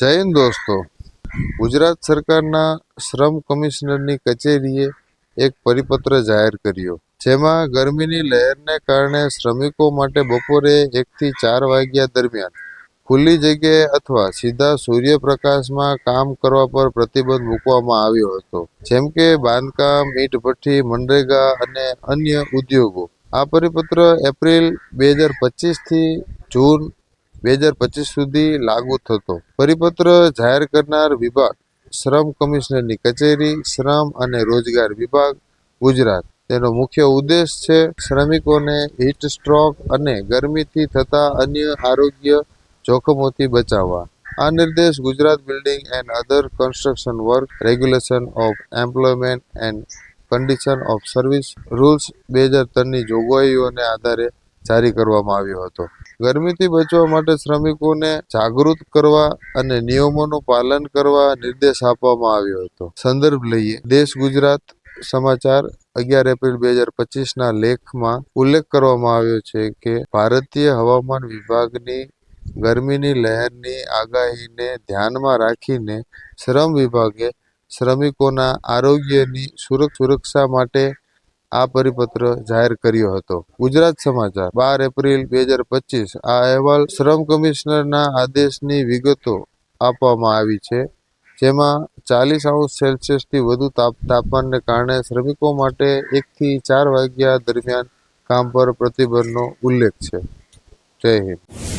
જય હિન્દ દોસ્તો. ગુજરાત સરકારના શ્રમ કમિશનરની કચેરીએ એક પરિપત્ર જાહેર કર્યો, જેમાં ગરમીની લહેરને કારણે શ્રમિકો માટે બપોરે એકથી ચાર વાગ્યા દરમિયાન ખુલ્લી જગ્યાએ અથવા સીધા સૂર્યપ્રકાશમાં કામ કરવા પર પ્રતિબંધ મૂકવામાં આવ્યો હતો. જેમ કે બાંધકામ ઈંટ ભઠ્ઠી મનરેગા અને અન્ય ઉદ્યોગો. આ પરિપત્ર એપ્રિલ બે હજાર પચીસથી જૂન બે હજાર પચીસ સુધી લાગુ થતો. પરિપત્ર જાહેર કરનાર વિભાગ, શ્રમ કમિશનરની કચેરી, શ્રમ અને રોજગાર વિભાગ, ગુજરાત. તેનો મુખ્ય ઉદ્દેશ છે શ્રમિકોને હીટ સ્ટ્રોક અને ગરમીથી થતા અન્ય આરોગ્ય જોખમોથી બચાવવા. આ નિર્દેશ Gujarat building and other construction work regulation of employment and condition of service rules બે હજાર ત્રણની જોગવાઈઓને આધારે જારી કરવામાં આવ્યો હતો. ગરમીથી બચવા માટે શ્રમિકોને જાગૃત કરવા અને નિયમોનું પાલન કરવા નિર્દેશ આપવામાં આવ્યો હતો. સંદર્ભ લઈએ. દેશ ગુજરાત સમાચાર અગિયાર એપ્રિલ બે હજાર પચીસના લેખમાં ઉલ્લેખ કરવામાં આવ્યો છે કે, ભારતીય હવામાન વિભાગની ગરમીની લહેરની આગાહીને ધ્યાનમાં રાખીને શ્રમ વિભાગે શ્રમિકોના આરોગ્યની સુરક્ષ માટે આ પરિપત્ર જાહેર કર્યો હતો. ગુજરાત સમાચાર, બાર એપ્રિલ બે હજાર પચીસ, આ અહેવાલ શ્રમ કમિશનરના આદેશની વિગતો આપવામાં આવી છે, જેમાં ચાલીસ અંશ સેલ્સિયસથી વધુ તાપ, તાપમાનને કારણે શ્રમિકો માટે એકથી ચાર વાગ્યા દરમિયાન કામ પર પ્રતિબંધનો ઉલ્લેખ છે. જય હિન્દ.